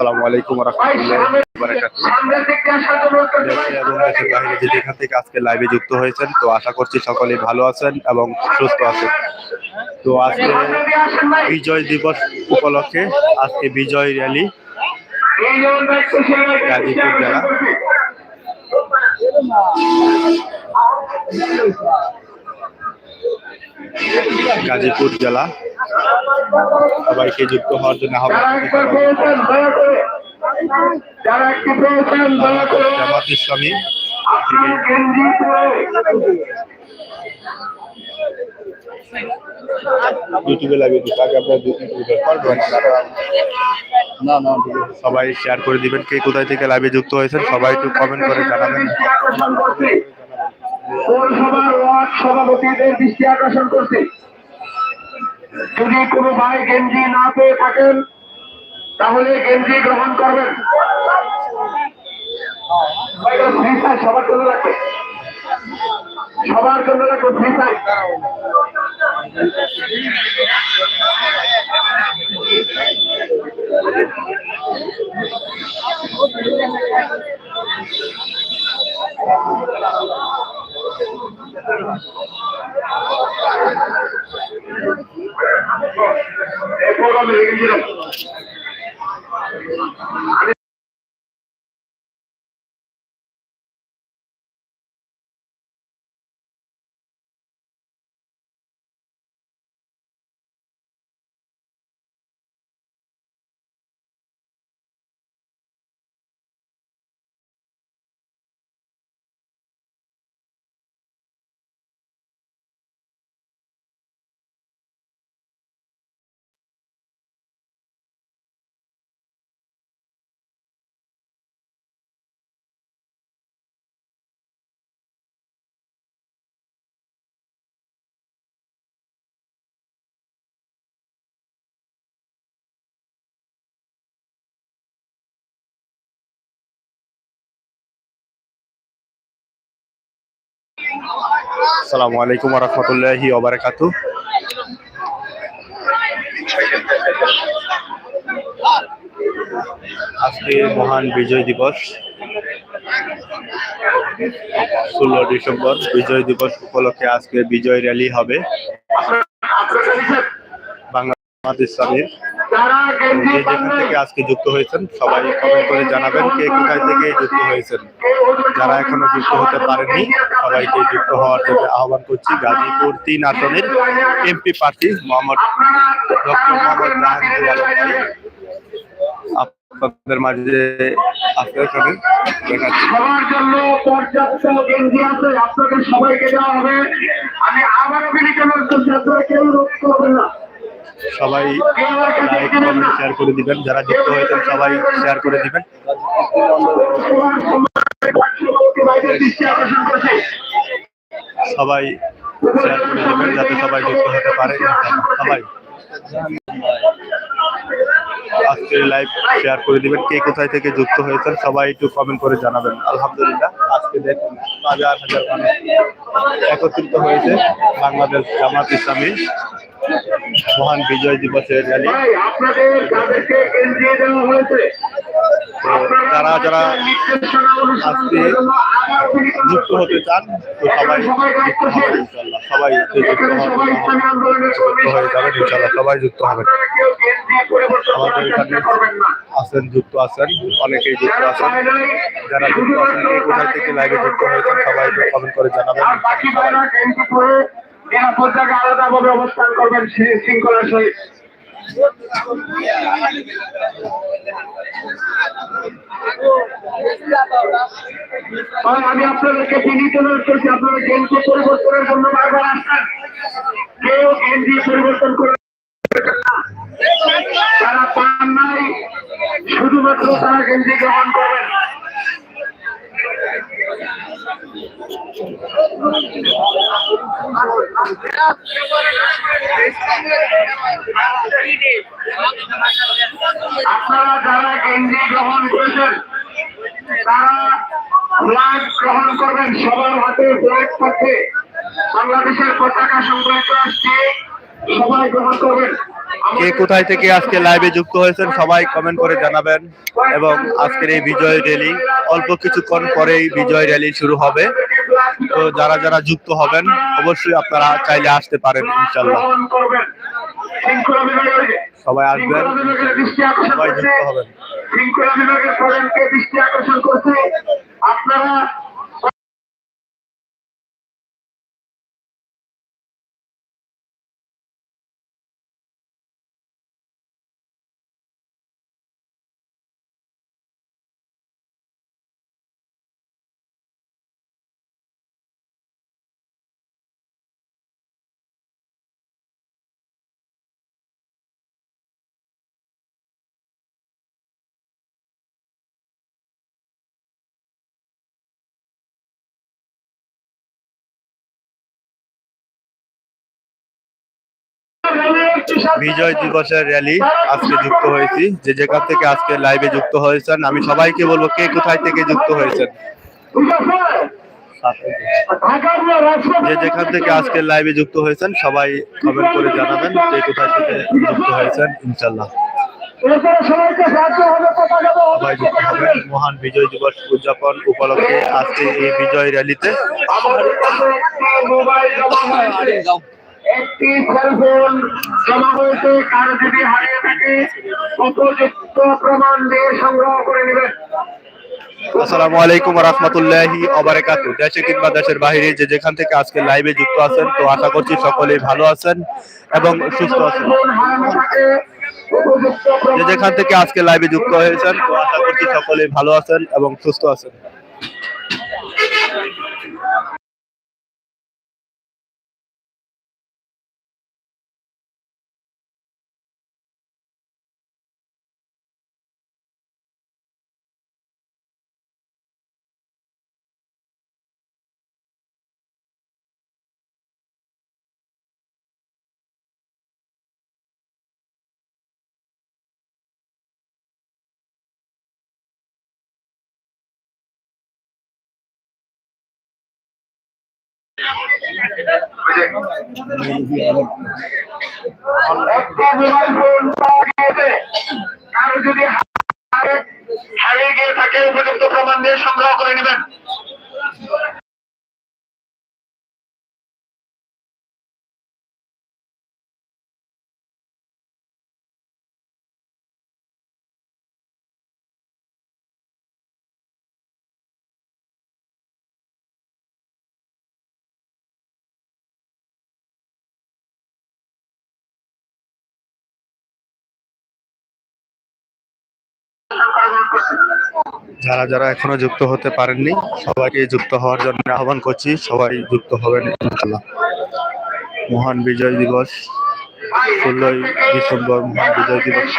আসসালামু আলাইকুম রহমতুল্লাহ এবং দেশের বাইরে যেখান থেকে আজকে লাইভে যুক্ত হয়েছেন তো আশা করছি সকলেই ভালো আছেন এবং সুস্থ আছেন তো আজকে বিজয় দিবস উপলক্ষে আজকে বিজয় র্যালি গাজীপুর জেলা গাজীপুর জেলা। সবাইকে যুক্ত হওয়ার জন্য জামাত ইসলামী ইউটিউবে আপনার সবাই শেয়ার করে দিবেন কে কোথায় থেকে লাইভে যুক্ত হয়েছেন, সবাই একটু কমেন্ট করে জানাবেন। পৌরসভার ওয়ার্ড সভাপতিদের দৃষ্টি আকর্ষণ করছি। যদি কোনো ভাই গেঞ্জি না পেয়ে থাকেন, তাহলে গেঞ্জি গ্রহণ করবেন। সবার জন্য রাখবে সবার জন্য রাখবে ফ্রি এই প্রোগ্রামে গেঞ্জি আসসালামু আলাইকুম রহমতুল্লাহি ওবারাকাতু আজকে মহান বিজয় দিবস। ষোলো ডিসেম্বর বিজয় দিবস উপলক্ষে আজকে বিজয় র্যালি হবে। যে যেখান থেকে আজকে যুক্ত হয়েছেন, সবাই কমেন্ট করে জানাবেন কে কোথায় থেকে যুক্ত হয়েছেন। যারা এখনও যুক্ত হতে পারেননি, সবাইকে যুক্ত হওয়ার আহ্বান করছি গাজীপুর তিন আসনের এমপি প্রার্থী মোহাম্মদ ডক্টর মোহাম্মদ জাহাঙ্গীর আলম ভাই। আপনাদের মাঝে আপনাদের সবাইকে দেওয়া হবে। আমি না। সবাই লাইক কমেন্ট শেয়ার করে দিবেন। যারা যুক্ত হয়েছেন, সবাই শেয়ার করে দিবেন। সবাই শেয়ার করে দিবেন, যাতে সবাই যুক্ত হতে পারে। সবাই। আজকের লাইভ শেয়ার করে দিবেন। কে কোথায় থেকে যুক্ত হয়েছেন, সবাই একটু কমেন্ট করে জানাবেন। আলহামদুলিল্লাহ, আজকে দেখুন, হাজার হাজার মানুষ একত্রিত হয়েছে বাংলাদেশ জামাত ইসলামী। মহান বিজয় দিবসের র্যালি যারা যারা আজকে যুক্ত হতে চান তো সবাই যুক্ত হবেন ইনশাল্লাহ সবাই যুক্ত হয়ে যাবেন ইনশাল্লাহ সবাই যুক্ত হবেন আমাদের এখানে চেষ্টা করবেন না। আছেন যুক্ত আছেন অনেকেই যুক্ত আছেন যারা যুক্ত আছেন কোথায় থেকে লাইভে যুক্ত হয়েছেন সবাই কমেন্ট করে জানাবেন। নিরাপদ জায়গায় আলাদাভাবে অবস্থান করবেন শৃঙ্খলার সহিত। আমি আপনাদেরকে বিনীত করছি, আপনারা গেঞ্জি পরিবর্তনের জন্য বারবার আসছেন কেউ গেঞ্জি পরিবর্তন করে তারা পান নাই, শুধুমাত্র তারা গেঞ্জি গ্রহণ করবেন। আপনারা যারা গ্রহণ করেছেন, তারা ফ্ল্যাগ গ্রহণ করবেন সবার হাতে ফ্ল্যাগ বাংলাদেশের পতাকা সবাই গ্রহণ করবেন। কে কোথায় থেকে আজকে লাইভে যুক্ত হয়েছেন, সবাই কমেন্ট করে জানাবেন। এবং আজকের এই বিজয় র্যালি অল্প কিছুক্ষণ পরেই বিজয় র্যালি শুরু হবে। তো যারা যারা যুক্ত হবেন অবশ্যই আপনারা চাইলে আসতে পারেন ইনশাল্লাহ সবাই আসবেন সবাই যুক্ত হবেন। শৃঙ্খলা বিভাগের প্রধানকে দৃষ্টি আকর্ষণ করছে। আপনারা বিজয় দিবসের র্যালি আজকে যুক্ত হয়েছি। যে যেখান থেকে আজকে লাইভে যুক্ত হয়েছেন, আমি সবাইকে বলব কে কোথায় থেকে যুক্ত হয়েছেন। যে যেখান থেকে আজকে লাইভে যুক্ত হয়েছেন, সবাই কমেন্ট করে জানাবেন কে কোথায় থেকে যুক্ত হয়েছেন ইনশাল্লাহ মহান বিজয় দিবস উদযাপন উপলক্ষে আজকে এই বিজয় র্যালিতে একটি সেলফোন জমা হয়েছে কার যদি হারিয়ে থাকে উপযুক্ত প্রমাণ দিয়ে সংগ্রহ করে নেবেন আসসালামু আলাইকুম রহমতুল্লাহি অবরাকাতু দেশে কিংবা দেশের বাইরে যে যেখান থেকে আজকে লাইভে যুক্ত আছেন তো আশা করছি সকলেই ভালো আছেন এবং সুস্থ আছেন। যে যেখান থেকে আজকে লাইভে যুক্ত হয়েছেন তো আশা করছি সকলেই ভালো আছেন এবং সুস্থ আছেন। কারও হারিয়ে গিয়ে থাকে উপযুক্ত প্রমাণ দিয়ে সংগ্রহ করে নেবেন। যারা যারা এখনও যুক্ত হতে পারেননি, সবাইকে যুক্ত হওয়ার জন্য আহ্বান করছি, সবাই যুক্ত হবেন ইনশাল্লাহ মহান বিজয় দিবস, ষোলোই ডিসেম্বর মহান বিজয় দিবস।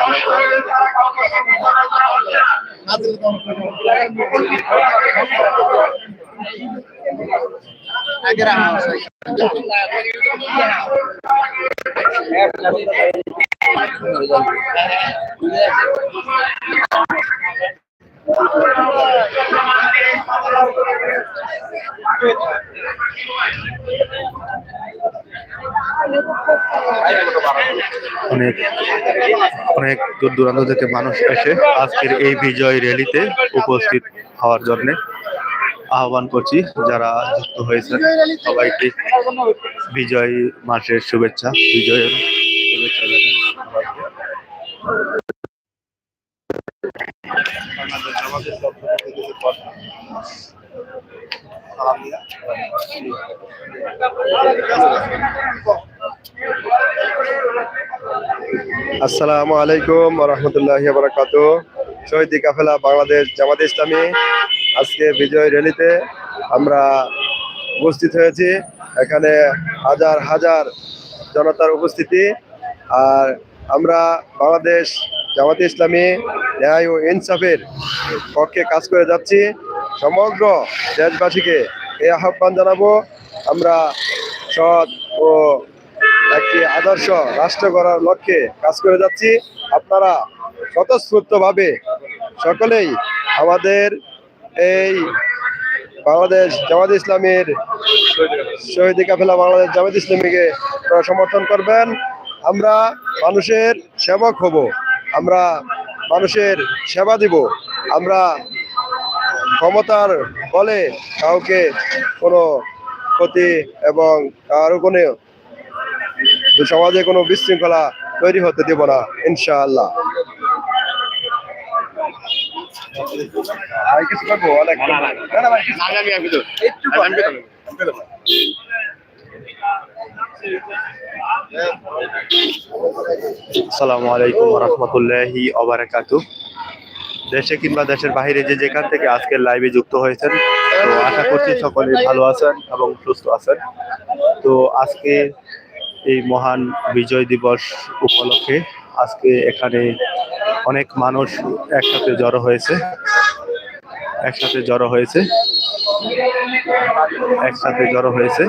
অনেক অনেক দূর দূরান্ত থেকে মানুষ এসে আজকের এই বিজয় র্যালিতে উপস্থিত হওয়ার জন্য। আহ্বান করছি যারা যুক্ত হয়েছে সবাইকে বিজয় মাসের শুভেচ্ছা, বিজয়ের শুভেচ্ছা। আসসালামু আলাইকুম রহমতুল্লাহ বারাকাত শহীদ কাফেলা বাংলাদেশ জামাত ইসলামী আজকে বিজয় র্যালিতে আমরা উপস্থিত হয়েছি। এখানে হাজার হাজার জনতার উপস্থিতি। আর আমরা বাংলাদেশ জামাত ইসলামী ন্যায় ও ইনসাফের পক্ষে কাজ করে যাচ্ছি। সমগ্র দেশবাসীকে এই আহ্বান জানাব। আমরা সৎ ও একটি আদর্শ রাষ্ট্র গড়ার লক্ষ্যে কাজ করে যাচ্ছি। আপনারা স্বতঃস্ফূর্তভাবে সকলেই আমাদের এই বাংলাদেশ জামাত ইসলামের শহীদ কাফেলা বাংলাদেশ জামাত ইসলামীকে সমর্থন করবেন। আমরা মানুষের সেবক হব। আমরা মানুষের সেবা দিব। আমরা ক্ষমতার বলে কাউকে কোনো ক্ষতি এবং কারও কোনো সমাজে কোনো বিশৃঙ্খলা তৈরি হতে দেব না, ইনশাআল্লাহ। ভাই কিছু করব? অনেক না, না, ভাই, একটু আসসালামু আলাইকুম রহমতুল্লাহি অবরাকাতু দেশে কিংবা দেশের বাইরে যে যেখান থেকে আজকের লাইভে যুক্ত হয়েছেন তো আশা করছি সকলে ভালো আছেন এবং সুস্থ আছেন। তো আজকে এই মহান বিজয় দিবস উপলক্ষে আজকে এখানে অনেক মানুষ একসাথে জড়ো হয়েছে। একসাথে জড়ো হয়েছে। একসাথে জড়ো হয়েছে।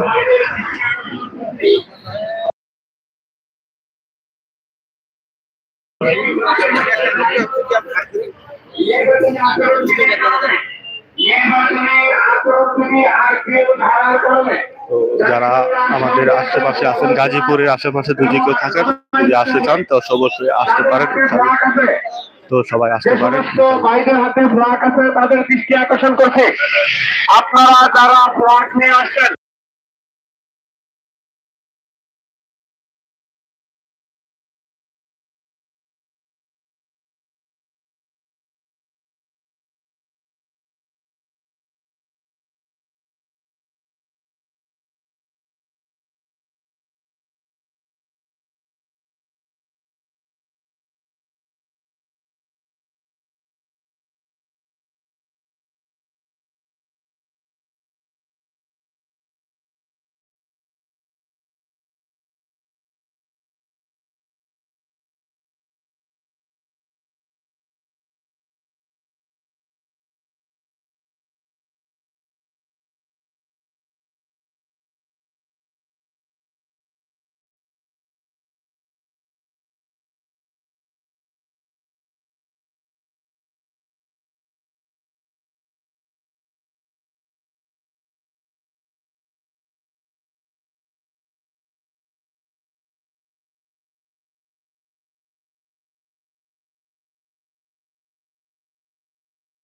তো যারা আমাদের আশেপাশে আছেন, গাজীপুরের আশেপাশে যদি কেউ থাকেন, যদি আসতে চান, তো অবশ্যই আসতে পারেন। তো সবাই আসতে পারেন। হাতে আছে, তাদের আকর্ষণ করছে। আপনারা যারা ফ্লাগ নিয়ে আসছেন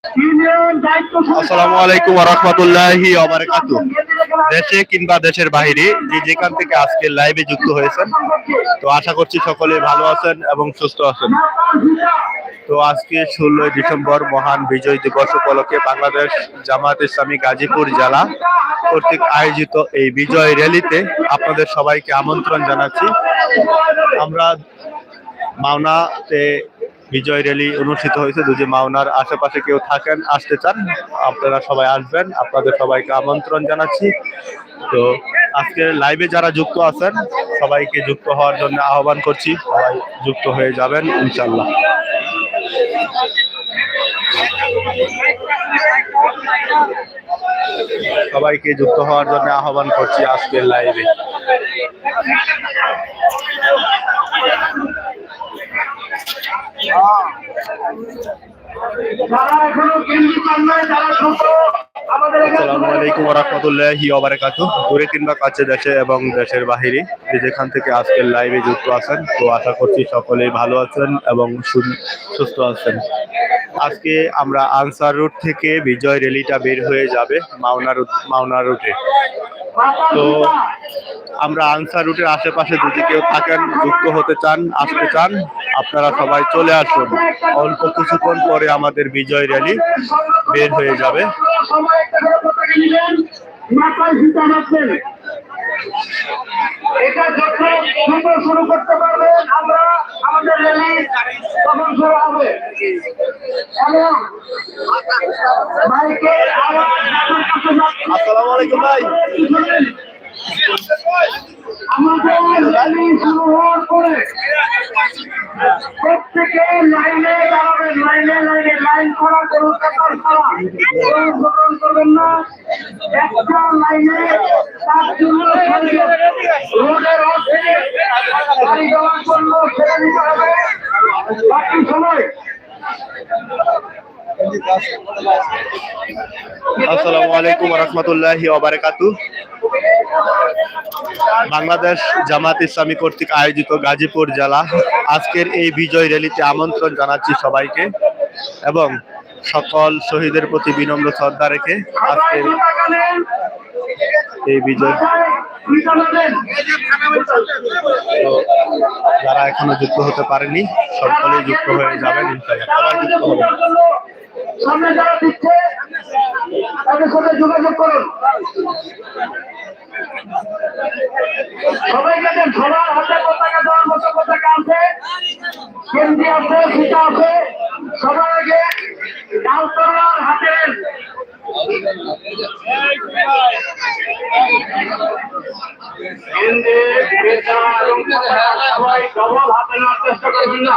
আসসালামু আলাইকুম রহমতুল্লাহি অবরাকাতু দেশে কিংবা দেশের বাইরে যে যেখান থেকে আজকে লাইভে যুক্ত হয়েছেন তো আশা করছি সকলে ভালো আছেন এবং সুস্থ আছেন। তো আজকে ষোলোই ডিসেম্বর মহান বিজয় দিবস উপলক্ষে বাংলাদেশ জামাত ইসলামী গাজীপুর জেলা কর্তৃক আয়োজিত এই বিজয় র্যালিতে আপনাদের সবাইকে আমন্ত্রণ জানাচ্ছি। আমরা মাওনাতে বিজয় র্যালি অনুষ্ঠিত হয়েছে। যদি মাওনার আশেপাশে কেউ থাকেন, আসতে চান, আপনারা সবাই আসবেন। আপনাদের সবাইকে আমন্ত্রণ জানাচ্ছি। তো আজকে লাইভে যারা যুক্ত আছেন, সবাইকে যুক্ত হওয়ার জন্য আহ্বান করছি। সবাই যুক্ত হয়ে যাবেন ইনশাল্লাহ সবাইকে যুক্ত হওয়ার জন্য আহ্বান করছি আজকের লাইভে যারা এখনও কেন্দ্রীয় আমাদের এখানে আসসালামু কিংবা কাছে এবং দেশের বাহিরে যেখান থেকে আজকের লাইভে যুক্ত আছেন, তো আশা করছি সকলেই ভালো আছেন এবং সুস্থ আছেন। আজকে আমরা আনসার রুট থেকে বিজয় র্যালিটা বের হয়ে যাবে মাওনা রুট মাওনা রুটে তো আমরা আনসার রুটের আশেপাশে যদি কেউ থাকেন, যুক্ত হতে চান, আসতে চান আপনারা সবাই চলে আসুন। অল্প কিছুক্ষণ পরে আমাদের বিজয় র্যালি বের হয়ে যাবে। সময় একটা করে পতাকা নিলেন মাথায় জুতা রাখবেন এটা যত দ্রুত শুরু করতে পারবেন আমরা আমাদের র্যালি তখন শুরু হবে এবং মাইকের আওয়াজ যাদের কাছে আসসালামু আলাইকুম ভাই। আমাদের র্যালি শুরু হওয়ার পরে প্রত্যেকে লাইনে দাঁড়াবেন লাইনে করা গরু কাটার ছাড়া গ্রহণ একটা লাইনে তার জন্য রোডের অর্থে গাড়ি সময় আসসালামু আলাইকুম রহমতুল্লাহি বাংলাদেশ জামাত ইসলামী কর্তৃক আয়োজিত গাজীপুর জেলা আজকের এই বিজয় র্যালিতে আমন্ত্রণ জানাচ্ছি সবাইকে এবং সকল শহীদের প্রতি বিনম্র শ্রদ্ধা রেখে আজকের এই বিজয়। যারা এখনও যুক্ত হতে পারেনি, সকলেই যুক্ত হয়ে যাবেন সবাই যুক্ত সামনে যারা দিচ্ছে, তাদের সাথে যোগাযোগ করুন। সবাইকে দেন সবার হাতে পতাকা দেওয়ার মতো পতাকা আছে। কেন্দ্রি আছে সীতা আছে। সবার আগে ডালতলার হাতে সবাই ডবল হাতে নেওয়ার চেষ্টা করবেন না।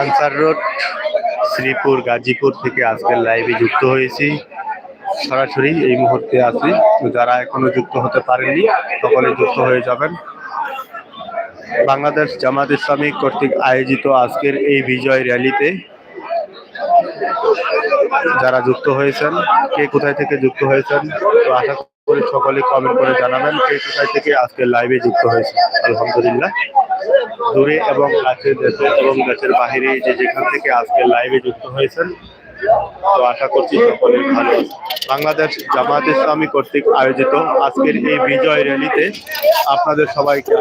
আনসার রোড শ্রীপুর গাজীপুর থেকে আজকের লাইভে যুক্ত হয়েছি। সরাসরি এই মুহূর্তে আছি। যারা এখনও যুক্ত হতে পারেননি, সকলে যুক্ত হয়ে যাবেন। বাংলাদেশ জামাত ইসলামী কর্তৃক আয়োজিত আজকের এই বিজয় র্যালিতে যারা যুক্ত হয়েছেন, কে কোথায় থেকে যুক্ত হয়েছেন, তো আশা করি সকলে কমেন্ট করে জানাবেন কে কোথায় থেকে আজকের লাইভে যুক্ত হয়েছে আলহামদুলিল্লাহ। দূরে এবং কাছে দেশে এবং দেশের বাহিরে যে যেখান থেকে আজকে লাইভে যুক্ত হয়েছেন তো আশা করছি সকলে ভালো বাংলাদেশ জামাত ইসলামী কর্তৃক আয়োজিত আজকের এই বিজয় র্যালিতে আপনাদের সবাইকে